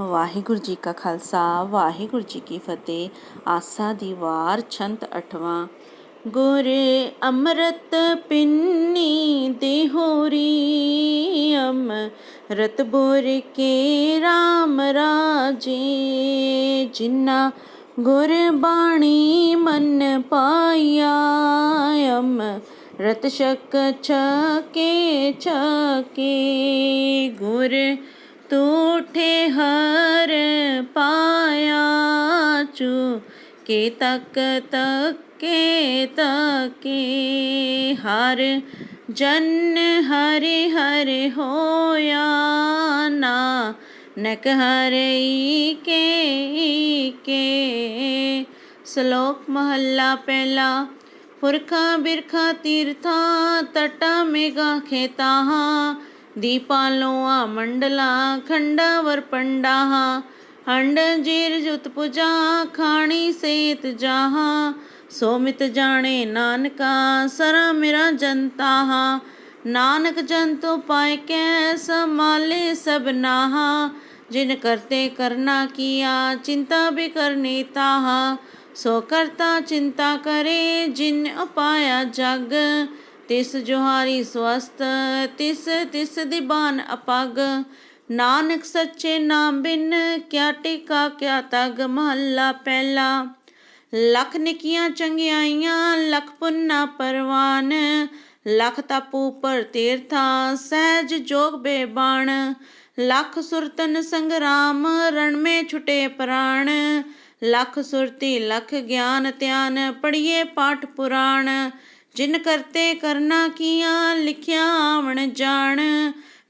ਵਾਹਿਗੁਰੂ ਜੀ ਕਾ ਖਾਲਸਾ, ਵਾਹਿਗੁਰੂ ਜੀ ਕੀ ਫਤਿਹ। ਆਸਾ ਦੀ ਵਾਰ ਛੰਤ ਅਠਵਾਂ। ਗੁਰ ਅੰਮ੍ਰਿਤ ਪਿੰਨੀ ਦੇਹੋਰੀ ਰਤ ਬੁਰ ਕੇ RAM ਰਾਜੇ। ਜਿਨਾ ਗੁਰ ਬਾਣੀ ਮਨ ਪਾਇਆ ਰਤ ਛਕ ਛਕੇ ਛਕੇ। ਗੁਰ ਤੂਠੇ ਹਰ ਪਾਇਆ ਚੂ, ਕੇ ਤਕ ਤਕੇ ਤਕੇ, ਹਰ ਜਨ ਹਰਿ ਹਰਿ ਹੋਇਆ ਨਾ, ਨਕ ਹਰਿ ਕੇ ਕੇ। ਸ਼ਲੋਕ ਮਹੱਲਾ ਪਹਿਲਾ, ਪੁਰਖਾ ਬਿਰਖਾ ਤੀਰਥਾਂ ਤਟਾ ਮੇਗਾ ਖੇਤਾਹਾਂ ਦੀਪਾਲੋਆ ਮੰਡਲਾ, ਖੰਡਾ ਵਰ ਪੰਡਾਹਾਂ, ਹੰਡ, ਜੀਰ, ਜੁਤ ਪੁਜਾ ਖਾਣੀ, ਸੇਤ ਜਾਹਾਂ। ਸੋਮਿਤ ਜਾਣੇ ਨਾਨਕਾ, ਸਰਾ ਮੇਰਾ ਜਨਤਾਹਾਂ। ਨਾਨਕ ਜਨ ਤੋ ਪਾਇ ਕੈ ਸਮਾਲੇ ਸਭ ਨਾਹਾਂ। ਜਿਨ ਕਰਤੇ ਕਰਨਾ ਕੀਆ, ਚਿੰਤਾ ਵੀ ਕਰਨੀ ਤਾਹਾ। ਸੋ ਕਰਤਾ ਚਿੰਤਾ ਕਰੇ, ਜਿਨ ਉਪਾਇਆ ਜਗ। ਤਿਸ ਜੋਹਾਰੀ ਸਵਸਤ ਤਿਸ ਤਿਸ ਦੀਬਾਨ ਅਪਗ। ਨਾਨਕ ਸੱਚੇ ਨਾਮ ਬਿਨ ਕਿਆ ਟਿਕਾ, ਕਿਆ ਤਗ ਮਹੱਲਾ ਪਹਿਲਾ। ਲਖ ਨਿਕੀਆਂ ਚੰਗਿਆਈਆਂ, ਲੱਖ ਪੁੰਨਾ ਪਰਵਾਨ। ਲਖ ਤਪੂ ਪਰ ਤੀਰਥਾਂ, ਸਹਿਜ ਜੋਗ ਬੇਬਾਣ ਲੱਖ ਸੁਰਤਨ ਸੰਗਰਾਮ ਰਣ ਮੇ ਛੁਟੇ ਪ੍ਰਾਣ। ਲੱਖ ਸੁਰਤੀ, ਲੱਖ ਗਿਆਨ ਧਿਆਨ ਪੜੀਏ ਪਾਠ ਪੁਰਾਣ। ਜਿਨ ਕਰਤੇ ਕਰਨਾ ਕੀਆਂ, ਲਿਖਿਆ ਆਵਣ ਜਾਣ।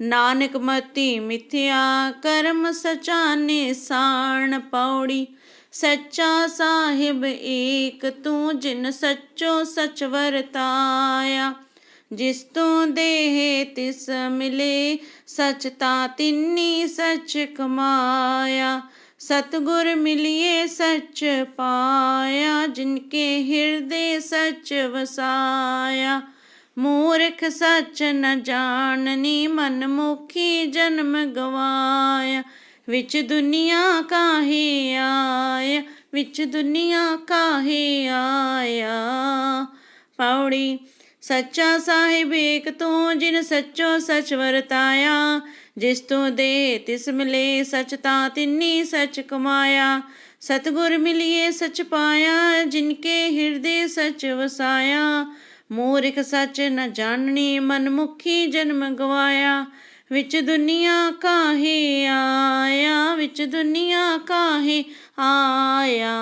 ਨਾਨਕ ਮਤੀ ਮਿਥਿਆ, ਕਰਮ ਸਚਾ ਨਿਸਾਨ ਪੌੜੀ। ਸੱਚਾ ਸਾਹਿਬ ਏਕ, ਤੂੰ ਜਿਨ ਸੱਚੋ ਸਚ ਵਰਤਾਇਆ। ਜਿਸ ਤੋਂ ਦੇਹ ਤਿਸ ਮਿਲੇ, ਸਚ ਤਾਂ ਤਿੰਨੀ ਸਚ ਕਮਾਇਆ। ਸਤਗੁਰ ਮਿਲਿਏ ਸੱਚ ਪਾਇਆ, ਜਿਨਕੇ ਹਿਰਦੇ ਸੱਚ ਵਸਾਇਆ। ਮੂਰਖ ਸੱਚ ਨ ਜਾਣਨੀ ਮਨ ਮੁਖੀ ਜਨਮ ਗਵਾਇਆ। ਵਿੱਚ ਦੁਨੀਆ ਕਾਹੇ ਆਇਆ, ਵਿੱਚ ਦੁਨੀਆ ਕਾਹੇ ਆਇਆ। ਪੌੜੀ ਸੱਚਾ ਸਾਹਿਬ ਏਕ ਤੂੰ ਜਿਨ ਸੱਚੋ ਸਚ ਵਰਤਾਇਆ, ਜਿਸ ਤੋਂ ਦੇ ਤਿਸ ਮਿਲੇ ਸਚ ਤਾਂ ਤਿੰਨੀ ਸਚ ਕਮਾਇਆ। ਸਤਗੁਰ ਮਿਲਿਏ ਸਚ ਪਾਇਆ ਜਿਨ ਕੇ ਹਿਰਦੇ ਸਚ ਵਸਾਇਆ। ਮੂਰਖ ਸਚ ਨ ਜਾਣਨੀ ਮਨਮੁਖੀ ਜਨਮ ਗਵਾਇਆ। ਵਿੱਚ ਦੁਨੀਆ ਕਾਹੇ ਆਇਆ, ਵਿੱਚ ਦੁਨੀਆ ਕਾਹੇ ਆਇਆ।